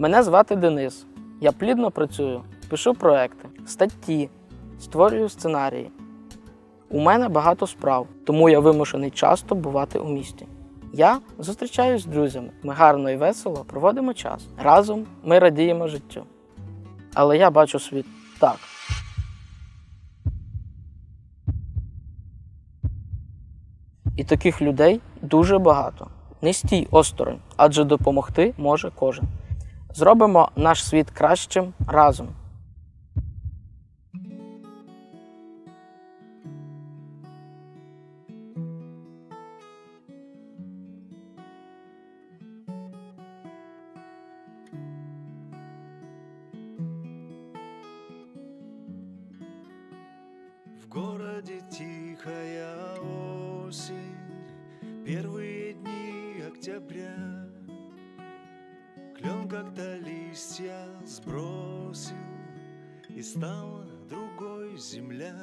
Мене звати Денис. Я плідно працюю, пишу проекти, статті, створюю сценарії. У мене багато справ, тому я вимушений часто бувати у місті. Я зустрічаюсь з друзями. Ми гарно і весело проводимо час. Разом ми радіємо життю. Але я бачу світ так. І таких людей дуже багато. Не стій осторонь, адже допомогти може кожен. Зробимо наш світ кращим разом. В городе тихая осень, Первые дни октября. Как-то листья сбросил, И стала другой земля.